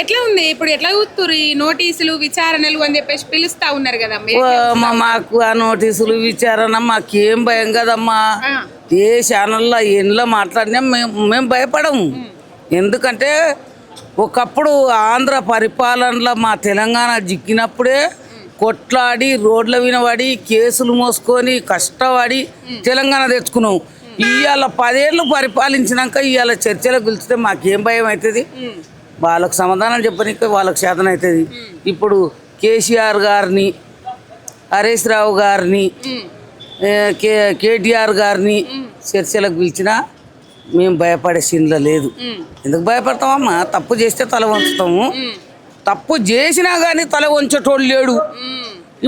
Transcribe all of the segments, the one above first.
ఎట్లా ఉంది? ఇప్పుడు ఎట్లా చూస్తున్నారు ఈ నోటీసులు విచారణలు అని చెప్పేసి పిలుస్తా ఉన్నారు కదా మీరు? ఓ అమ్మ మాకు ఆ నోటీసులు విచారణ మాకేం భయం కదమ్మా. ఏ ఛానల్లో ఎన్లో మాట్లాడినా మేము మేము భయపడము. ఎందుకంటే ఒకప్పుడు ఆంధ్ర పరిపాలనలో మా తెలంగాణ జిక్కినప్పుడే కొట్లాడి రోడ్ల వినబడి కేసులు మోసుకొని కష్టపడి తెలంగాణ తెచ్చుకున్నాం. ఇవాళ పదేళ్ళు పరిపాలించినాక ఇవాళ చర్చలకు పిలిస్తే మాకేం భయం అవుతుంది? వాళ్ళకు సమాధానం చెప్పనీకి వాళ్ళకి శాతం అవుతుంది ఇప్పుడు కేసీఆర్ గారిని హరీష్ రావు గారిని కే కేటీఆర్ గారిని చర్చలకు పిలిచినా మేము భయపడే సీన్లో లేదు. ఎందుకు భయపడతామమ్మా? తప్పు చేస్తే తల వంచుతాము. తప్పు చేసినా కానీ తల వంచేటోడు లేడు.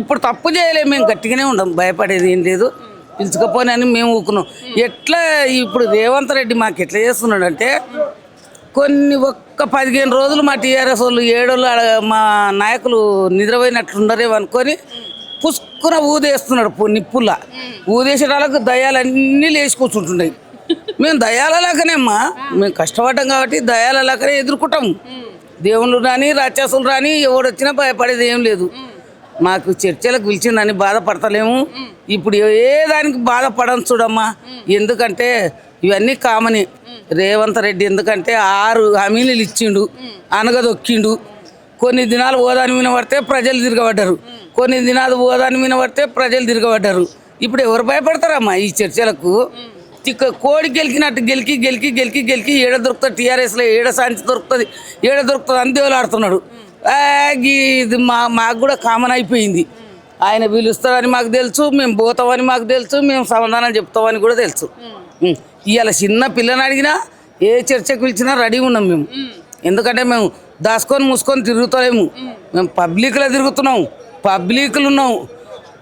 ఇప్పుడు తప్పు చేయలేము మేము గట్టిగానే ఉండం. భయపడేది ఏం లేదు. పిలుచుకపోని అని మేము ఊకున్నాం ఎట్లా ఇప్పుడు రేవంత్ రెడ్డి మాకు ఎట్లా చేస్తున్నాడంటే కొన్ని ఒక్క పదిహేను రోజులు మా టీఆర్ఎస్ వాళ్ళు ఏడోళ్ళు మా నాయకులు నిద్రపోయినట్లుండరేమో అనుకొని పుష్కున ఊదేస్తున్నాడు పొ- నిప్పుల్లా ఊదేసేటాలకు దయాలన్నీ లేచి కూర్చుంటున్నాయి. మేము దయాలలాగానే అమ్మా మేము కష్టపడ్డాం కాబట్టి దయాలలాగానే ఎదుర్కొంటాం. దేవుళ్ళు రాని రాక్షసులు రాని ఎవడొచ్చినా భయపడేది ఏం లేదు. మాకు చర్చలకు పిలిచిందని బాధపడతలేము. ఇప్పుడు ఏ దానికి బాధపడను చూడమ్మా. ఎందుకంటే ఇవన్నీ కామనే రేవంత్ రెడ్డి ఎందుకంటే ఆరు హామీలు ఇచ్చిండు అనగదొక్కిండు. కొన్ని దినాలు ఓదాని మీద పడితే ప్రజలు తిరగబడ్డారు. కొన్ని దినాలు ఓదాని మీద పడితే ప్రజలు తిరగబడ్డారు. ఇప్పుడు ఎవరు భయపడతారమ్మా ఈ చర్చలకు? ఇక కోడి గెలికినట్టు గెలికి గెలికి గెలికి గెలికి ఏడ దొరుకుతుంది? టీఆర్ఎస్లో ఏడ సాంచి దొరుకుతుంది? ఏడ దొరుకుతుంది? అని దేవులాడుతున్నాడు. ఇది మా మాకు కూడా కామన్ అయిపోయింది. ఆయన పిలుస్తారని మాకు తెలుసు మేము పోతామని మాకు తెలుసు మేము సమాధానం చెప్తామని కూడా తెలుసు. ఇవాళ చిన్న పిల్లని అడిగినా ఏ చర్చకు పిలిచినా రెడీ ఉన్నాం మేము. ఎందుకంటే మేము దాచుకొని మూసుకొని తిరుగుతలేము. మేము పబ్లిక్లో తిరుగుతున్నాం. పబ్లిక్లు ఉన్నాం.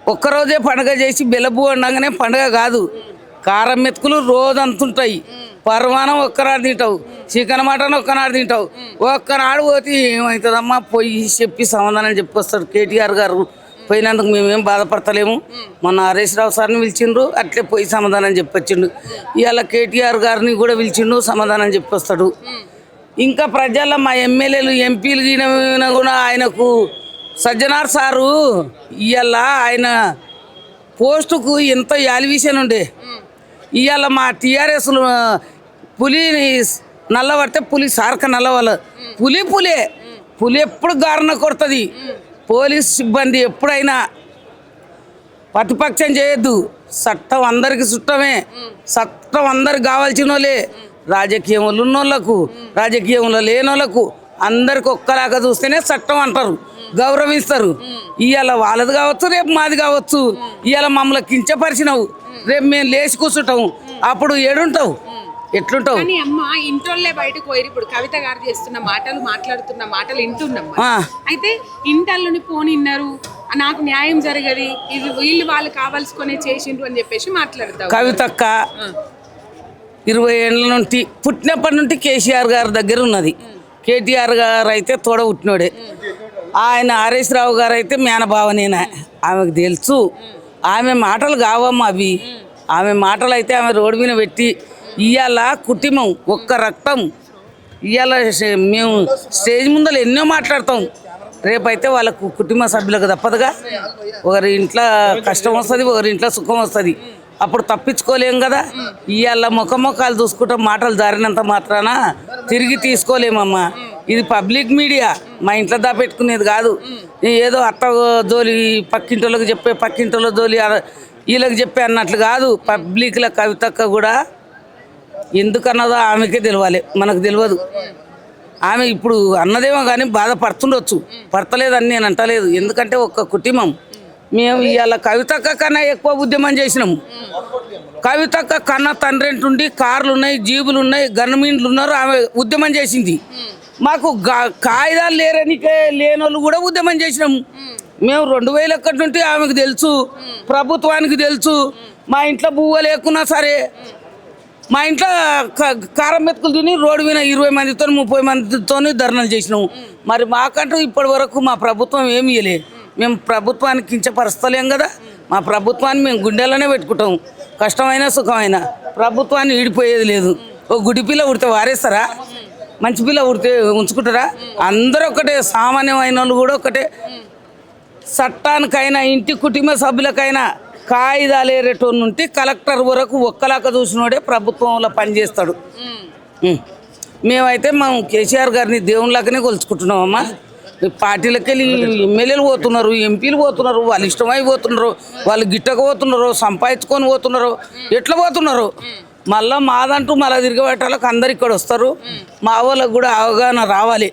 ఒక్కరోజే పండగ చేసి బెల్లబు అనగానే పండగ కాదు. కారం మెతుకులు రోజంతుంటాయి. అంతుంటాయి ఒక్కనాడు తింటావు. చికెన్ మటన్ ఒక్కనాడు తింటావు. ఒక్కనాడు పోతే ఏమవుతుందమ్మా? పోయి చెప్పి సమాధానం చెప్పొస్తాడు కేటీఆర్ గారు. పోయినందుకు మేమేం బాధపడతలేము. మొన్న హరీష్ రావు సార్ని పిలిచిండ్రు అట్లే పోయి సమాధానం చెప్పొచ్చిండు. ఇవాళ కేటీఆర్ గారిని కూడా పిలిచిండు సమాధానం చెప్పొస్తాడు. ఇంకా ప్రజల్లో మా ఎమ్మెల్యేలు ఎంపీలు గిన కూడా ఆయనకు సజ్జనార్ సారు ఇవాళ ఆయన పోస్టుకు ఎంత యాలివిషన్ ఉండే. ఇవాళ మా టీఆర్ఎస్లు పులిని నల్లబడితే పులి సార్క నల్లవాళ్ళు పులి పులే. పులి ఎప్పుడు గారణ కొడుతుంది. పోలీస్ సిబ్బంది ఎప్పుడైనా ప్రతిపక్షం చేయొద్దు. చట్టం అందరికి చుట్టమే. చట్టం అందరికి కావాల్సిన వాళ్ళే రాజకీయంలో ఉన్నోళ్ళకు రాజకీయంలో లేనోళ్ళకు అందరికి ఒక్కలాగా చూస్తేనే చట్టం అంటారు. గౌరవిస్తారు. ఇవాళ వాళ్ళది కావచ్చు రేపు మాది కావచ్చు. ఇవాళ మమ్మల్ని కించపరిచినవు. రేపు మేము లేచి కూర్చుంటాము. అప్పుడు ఏడుంటావు. ఎట్లుంటావు? కానీ అమ్మ ఇంటోళ్ళే బయటకు పోయి ఇప్పుడు కవిత గారు చేస్తున్న మాటలు మాట్లాడుతున్న మాటలు వింటున్నాం అయితే ఇంటల్లోని పోని విన్నారు నాకు న్యాయం జరగది ఇది వీళ్ళు వాళ్ళు కావాల్సుకునే చేసిండ్రు అని చెప్పేసి మాట్లాడతావు. కవితక్క ఇరవై ఏళ్ళ నుండి పుట్టినప్పటి నుండి కేసీఆర్ గారి దగ్గర ఉన్నది. కేటీఆర్ గారు అయితే తోడ పుట్టినోడే. ఆయన హరీష్ రావు గారు అయితే మేనభావనేనా. ఆమెకు తెలుసు. ఆమె మాటలు కావమ్మా అవి. ఆమె మాటలు అయితే ఆమె రోడ్డు మీద పెట్టి ఇవాళ కుటుంబం ఒక్క రక్తం. ఇవాళ మేము స్టేజ్ ముందర ఎన్నో మాట్లాడతాం. రేపైతే వాళ్ళకు కుటుంబ సభ్యులకు తప్పదుగా. ఒకరి ఇంట్లో కష్టం వస్తుంది ఒకరి ఇంట్లో సుఖం వస్తుంది. అప్పుడు తప్పించుకోలేం కదా. ఇవాళ ముఖ ముఖాలు చూసుకుంటాం మాటలు జారినంత మాత్రాన తిరిగి తీసుకోలేమమ్మా. ఇది పబ్లిక్ మీడియా. మా ఇంట్లో దాపెట్టుకునేది కాదు. ఏదో అత్త జోలి పక్కింటోళ్ళకి చెప్పే పక్కింటోళ్ళ జోలి వీళ్ళకి చెప్పే అన్నట్లు కాదు. పబ్లిక్ల కవితక్క కూడా ఎందుకన్నదో ఆమెకే తెలియాలి మనకు తెలియదు ఆమె ఇప్పుడు అన్నదేమో కానీ బాధపడుతుండొచ్చు. పడతలేదని నేను అంటలేదు. ఎందుకంటే ఒక్క కుటుంబం. మేము ఇవాళ కవితక్క కన్నా ఎక్కువ ఉద్యమం చేసినాము. కవితక్క కన్నా తండ్రి ఉండి కార్లు ఉన్నాయి జీబులు ఉన్నాయి గన్మీన్లు ఉన్నారు ఆమె ఉద్యమం చేసింది. మాకు కాగితాలు లేరనికే లేనోళ్ళు కూడా ఉద్యమం చేసినాము. మేము రెండు వేలు ఎక్కడి నుండి ఆమెకు తెలుసు. ప్రభుత్వానికి తెలుసు. మా ఇంట్లో బువ్వ లేకున్నా సరే మా ఇంట్లో క- కారం మెతుకులు తిని రోడ్డు మీద ఇరవై మందితో ముప్పై మందితో ధర్నాలు చేసినాము మరి మాకంటూ ఇప్పటి వరకు మా ప్రభుత్వం ఏమి ఇయ్యలే. మేము ప్రభుత్వానికి కించపరుస్తలేం కదా. మా ప్రభుత్వాన్ని మేము గుండెల్లోనే పెట్టుకుంటాం. కష్టమైనా సుఖమైనా ప్రభుత్వాన్ని ఈడిపోయేది లేదు. ఓ గుడి పిల్ల ఉడితే వారేస్తారా? మంచి పిల్ల ఉడితే ఉంచుకుంటారా? అందరూ ఒకటే సామాన్యమైన వాళ్ళు కూడా ఒకటే. చట్టానికైనా ఇంటి కుటుంబ సభ్యులకైనా కాగిదాలు ఏరేటోళ్ళు ఉంటే కలెక్టర్ వరకు ఒక్కలాక చూసినోడే ప్రభుత్వంలో పనిచేస్తాడు. మేమైతే మేము కేసీఆర్ గారిని దేవునిలాగానే కొలుచుకుంటున్నామమ్మా. పార్టీలకి వెళ్ళి ఎమ్మెల్యేలు పోతున్నారు ఎంపీలు పోతున్నారు వాళ్ళు ఇష్టమై పోతున్నారు వాళ్ళు గిట్టక పోతున్నారు సంపాదించుకొని పోతున్నారు. ఎట్లా పోతున్నారు? మళ్ళా మాదంటూ మళ్ళీ తిరగబెట్టాలకు అందరు ఇక్కడ వస్తారు. మా వాళ్ళకు కూడా అవగాహన రావాలి.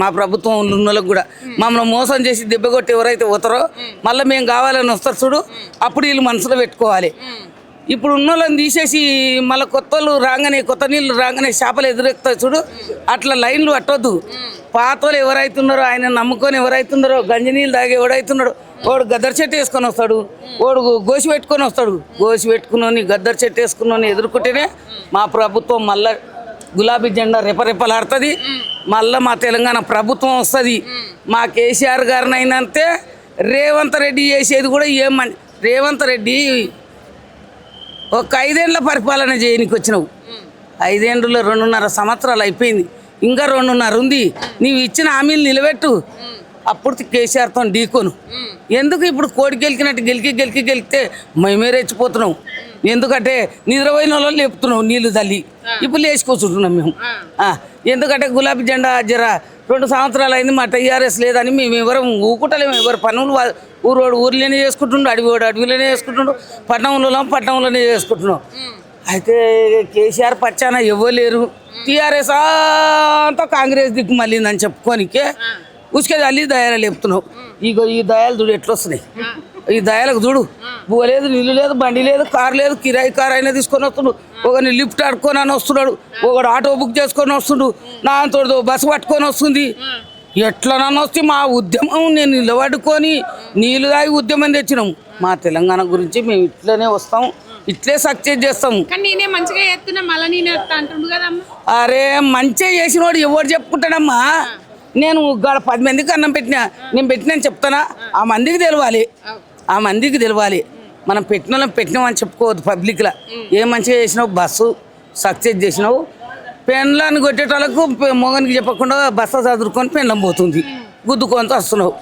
మా ప్రభుత్వం ఉన్న వాళ్ళకి కూడా. మమ్మల్ని మోసం చేసి దెబ్బ కొట్టి ఎవరైతే పోతారో మళ్ళీ మేము కావాలని వస్తారు చూడు. అప్పుడు వీళ్ళు మనసులో పెట్టుకోవాలి. ఇప్పుడు ఉన్న వాళ్ళని తీసేసి మళ్ళీ కొత్త వాళ్ళు రాగానే కొత్త నీళ్ళు రాగానే చేపలు ఎదురెక్కుతాయి చూడు. అట్లా లైన్లు పట్టొద్దు. పాత వాళ్ళు ఎవరైతున్నారో ఆయన నమ్ముకొని ఎవరైతున్నారో గంజి నీళ్ళు తాగి ఎవడైతున్నాడో వాడు గద్దర్ చెట్టు వేసుకొని వస్తాడు. వాడు గోసి పెట్టుకొని వస్తాడు. గోసి పెట్టుకుని గద్దర్ చెట్టు వేసుకుని ఎదుర్కొంటేనే మా ప్రభుత్వం మళ్ళా గులాబీ జెండా రెపరెపలాడుతుంది. మళ్ళా మా తెలంగాణ ప్రభుత్వం వస్తుంది. మా కేసీఆర్ గారిని అయినంతే రేవంత్ రెడ్డి చేసేది కూడా ఏమని రేవంత్ రెడ్డి ఒక ఐదేండ్ల పరిపాలన చేయనికి వచ్చినావు. ఐదేండ్లలో రెండున్నర సంవత్సరాలు అయిపోయింది. ఇంకా రెండున్నర ఉంది. నీవు ఇచ్చిన హామీలు నిలబెట్టు. అప్పుడు కేసీఆర్తో ఢీకోను ఎందుకు ఇప్పుడు కోడి గెలికినట్టు గెలికి గెలికి గెలికితే మేమే రెచ్చిపోతున్నాం. ఎందుకంటే నిద్రపోయిన వాళ్ళు లేపుతున్నావు నీళ్ళు తల్లి ఇప్పుడు లేచి కూర్చుంటున్నాం మేము. ఎందుకంటే గులాబీ జెండా జర రెండు సంవత్సరాలు అయింది మా టీఆర్ఎస్ లేదని మేము ఎవరు ఊకుటలేము ఎవరు పనులు వా- ఊరోడు ఊర్లోనే చేసుకుంటుండు అడవివాడు అడవిలోనే చేసుకుంటుండు పట్టణంలో పట్టణంలోనే చేసుకుంటున్నాం. అయితే కేసీఆర్ పచ్చాన ఇవ్వలేరు టీఆర్ఎస్ అంతా కాంగ్రెస్ దిక్కు మళ్ళీందని చెప్పుకోనికే ఉసుకే తల్లి దయాలు లేపుతున్నావు ఇగో ఈ దయాలు చూడు ఎట్లా వస్తున్నాయి ఈ దయాలకు చూడు బువ లేదు నీళ్ళు లేదు బండి లేదు కారు లేదు కిరాయి కారు అయినా తీసుకొని వస్తుండు ఒకరిని లిఫ్ట్ ఆడుకొని అని వస్తున్నాడు ఒకడు ఆటో బుక్ చేసుకొని వస్తుండు నా తోడు బస్సు పట్టుకొని వస్తుంది ఎట్లా నన్ను వస్తే మా ఉద్యమం నేను నిలబడుకొని నీళ్ళు తాగి ఉద్యమం తెచ్చినాం మా తెలంగాణ గురించి మేము ఇట్లనే వస్తాం ఇట్లే సక్సెస్ చేస్తాం కానీ నేనే మంచిగా చేస్తున్నా మళ్ళీ నేను ఎత్తా అంటుండు కదమ్మా అరే మంచిగా చేసినోడు ఎవరు చెప్పుకుంటాడమ్మా నేను గడ పది మందికి అన్నం పెట్టినా నేను పెట్టినని చెప్తానా ఆ మందికి తెలవాలి. ఆ మందికి తెలవాలి. మనం పెట్టిన పెట్టినామని చెప్పుకోవద్దు పబ్లిక్లో. ఏ మంచిగా చేసినావు? బస్సు. సక్సెస్ చేసినావు. పెండ్లాన్ని కొట్టేటోళ్ళకు పె- మొగనికి చెప్పకుండా బస్సు చదువుకొని పెండ్లం పోతుంది. గుద్దుకొని వస్తున్నావు.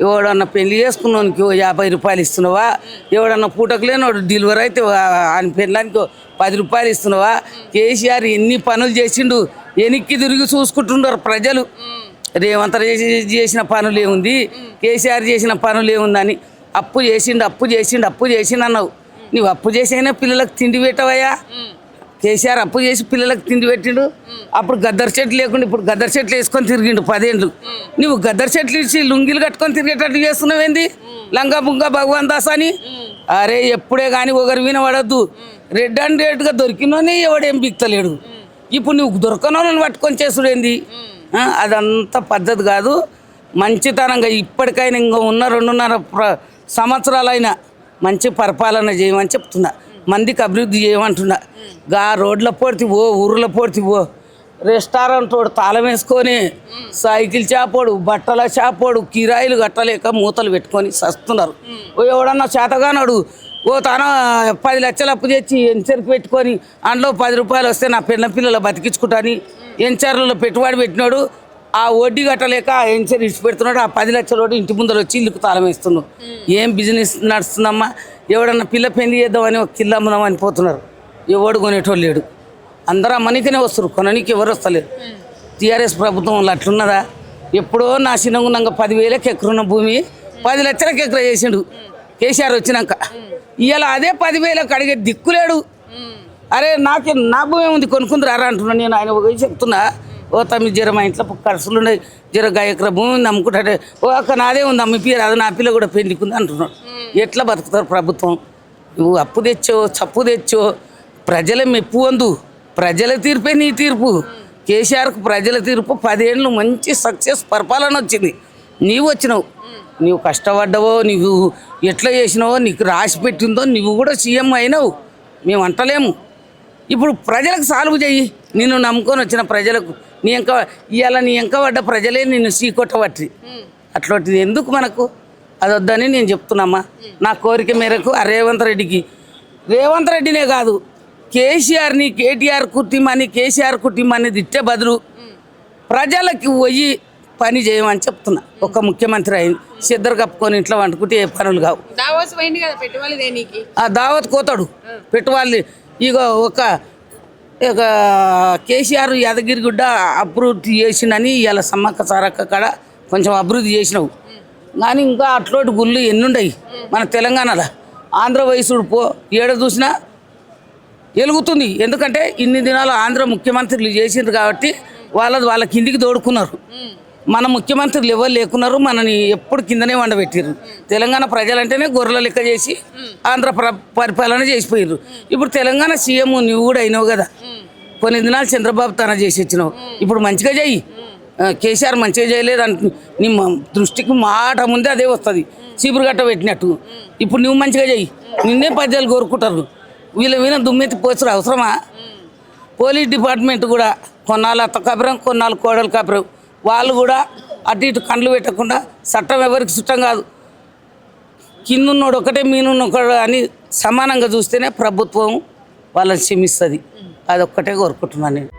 ఎవడన్నా పెళ్ళి చేసుకున్నానికి ఓ యాభై రూపాయలు ఇస్తున్నావా? ఎవడన్నా పూటకు లేనివాడు డెలివరీ అయితే ఆయన పెళ్ళానికి పది రూపాయలు ఇస్తున్నావా? కేసీఆర్ ఎన్ని పనులు చేసిండు? వెనక్కి తిరిగి చూసుకుంటున్నారు ప్రజలు. రేవంత్ చేసిన పనులు ఏముంది కేసీఆర్ చేసిన పనులు ఏముందని అప్పు చేసిండు అప్పు చేసిండు అప్పు చేసిండు అన్నావు. నువ్వు అప్పు చేసైనా పిల్లలకు తిండి పెట్టవయ్యా. కేసీఆర్ అప్పు చేసి పిల్లలకు తిండి పెట్టిండు. అప్పుడు గద్దర్ చెట్లు లేకుండా ఇప్పుడు గద్దర్ చెట్లు వేసుకొని తిరిగిండు పదేండ్లు. నువ్వు గద్దర్ చెట్లు ఇచ్చి లుంగిలు కట్టుకొని తిరిగేటట్టు చేస్తున్నావేంది లంగా బుంగా భగవాన్ దాస్ అని? అరే ఎప్పుడే కానీ ఒగరు విన పడద్దు రెడ్ అండ్ రెడ్గా దొరికినోనే ఎవడేం బిక్తలేడు. ఇప్పుడు నువ్వు దొరకనోళ్ళని పట్టుకొని చేసుడేంది అదంతా పద్ధతి కాదు. మంచితనంగా ఇప్పటికైనా ఇంకా ఉన్న రెండున్నర ప్ర- సంవత్సరాలైనా మంచి పరిపాలన చేయమని చెప్తున్నా. మందికి అభివృద్ధి చేయమంటున్నా. గా రోడ్ల పోడితే ఓ ఊర్ల పోడితే ఓ రెస్టారెంట్ వాడు తాళం వేసుకొని సైకిల్ చేపోడు బట్టల చేపోడు కిరాయిలు కట్టలేక మూతలు పెట్టుకొని సస్తున్నారు. ఓ ఎవడన్నా చేతగానాడు ఓ తన పది లక్షలు అప్పు తెచ్చి ఎంచరికి పెట్టుకొని అందులో పది రూపాయలు వస్తే నా పిల్ల పిల్లలు బతికించుకుంటాని ఎంచర్లలో పెట్టుబడి పెట్టినాడు. ఆ వడ్డీ కట్టలేక ఆ ఎంచర్ ఇచ్చి పెడుతున్నాడు ఆ పది లక్షల వడ్డీ ఇంటి ముందర వచ్చి ఇల్లుకు తాళం వేస్తున్నాడు. ఏం బిజినెస్ నడుస్తుందమ్మా? ఎవడన్నా పిల్ల పెళ్ళి చేద్దామని ఒక కిల్లు అమ్ముదామని పోతున్నారు. ఎవడు కొనేటోళ్ళు లేడు. అందరూ అమ్మనికనే వస్తారు కొననీకి ఎవరు వస్తలేరు. టీఆర్ఎస్ ప్రభుత్వంలో అట్లున్నదా? ఎప్పుడో నా చిన్నగున్నాక పదివేలకు ఎకరున్న భూమి పది లక్షలకు ఎకర చేసిండు. కేసీఆర్ వచ్చినాక. ఇవాళ అదే పదివేలకు అడిగే దిక్కులేడు అరే నాకే నా భూమి ఉంది కొనుక్కుంది రారా అంటున్నా నేను. ఆయన ఒక చెప్తున్నా. ఓ తమ్మి జర మా ఇంట్లో ఖర్చులు ఉన్నాయి. జర గా ఎకరా భూమి ఉంది అమ్ముకుంటాడే ఓ అక్క నాదే ఉంది అమ్మి పిల్లలు అది నా పిల్ల కూడా పెళ్ళికుంది అంటున్నాడు. ఎట్లా బతుకుతారు ప్రభుత్వం? నువ్వు అప్పు తెచ్చో చప్పు తెచ్చో ప్రజల మెప్పు అందు. ప్రజల తీర్పే నీ తీర్పు. కేసీఆర్కు ప్రజల తీర్పు పదేళ్ళు మంచి సక్సెస్ పరిపాలన వచ్చింది. నీవు వచ్చినావు. నీవు కష్టపడ్డావో నీవు ఎట్లా చేసినావో నీకు రాసి పెట్టిందో నువ్వు కూడా సీఎం అయినావు. మేము అంటలేము. ఇప్పుడు ప్రజలకు సాల్వ్ చెయ్యి. నిన్ను నమ్ముకొని వచ్చిన ప్రజలకు. నీ ఎంక ఇవాళ నీ ఎంక పడ్డ ప్రజలే నిన్ను సీకొట్టబట్టి అట్లాంటిది ఎందుకు మనకు? అది వద్దని నేను చెప్తున్నామ్మా. నా కోరిక మేరకు ఆ రేవంత్ రెడ్డికి. రేవంత్ రెడ్డినే కాదు. కేసీఆర్ని కేటీఆర్ కుటుంబాన్ని కేసీఆర్ కుటుంబాన్ని తిట్టే బదులు ప్రజలకి పోయి పని చేయమని చెప్తున్నా. ఒక ముఖ్యమంత్రి అయింది. సిద్ధరు కప్పుకొని ఇంట్లో వండుకుంటే ఏ పనులు కావు. దావోస్ పోయింది కదా పెట్టుబడి ఆ దావత్ కోతాడు. పెట్టువాలి ఇక ఒక ఇక కేసీఆర్ యాదగిరిగుడ్డ అభివృద్ధి చేసినని ఇలా సమ్మక్క సారక్క కాడ కొంచెం అభివృద్ధి చేసినావు. కానీ ఇంకా అట్లోటి గుళ్ళు ఎన్నుండయి మన తెలంగాణలో. ఆంధ్ర వయసుడు పో ఏడ చూసినా వెలుగుతుంది ఎందుకంటే ఇన్ని దినాలు ఆంధ్ర ముఖ్యమంత్రులు చేసిండ్రు కాబట్టి వాళ్ళది వాళ్ళ కిందికి దోడుకున్నారు. మన ముఖ్యమంత్రులు ఎవరు లేకున్నారు మనని ఎప్పుడు కిందనే వండబెట్టారు తెలంగాణ ప్రజలంటేనే గొర్రెల లెక్క చేసి ఆంధ్ర పరిపాలన చేసిపోయారు ఇప్పుడు తెలంగాణ సీఎం నువ్వు కూడా అయినావు కదా. కొన్ని దినాలు చంద్రబాబు తన చేసి వచ్చినావు. ఇప్పుడు మంచిగా చెయ్యి కేసీఆర్ మంచిగా చేయలేదు అంట నీ దృష్టికి మాట ముందే అదే వస్తుంది. చీపురు గట్ట పెట్టినట్టు. ఇప్పుడు నువ్వు మంచిగా చెయ్యి నిన్నే పద్యాలు కోరుకుంటారు. వీళ్ళ వీళ్ళ దుమ్మెత్తి పోచురు అవసరమా? పోలీస్ డిపార్ట్మెంట్ కూడా కొన్నాళ్ళు అత్త కాపురం కొన్నాళ్ళు కోడలు కాపురం. వాళ్ళు కూడా అటు ఇటు కండ్లు పెట్టకుండా చట్టం ఎవరికి చుట్టం కాదు. కిందున్నోడు ఒకటే మీనున్నొకడు అని సమానంగా చూస్తేనే ప్రభుత్వం వాళ్ళని క్షమిస్తుంది. అదొక్కటే కోరుకుంటున్నాను నేను.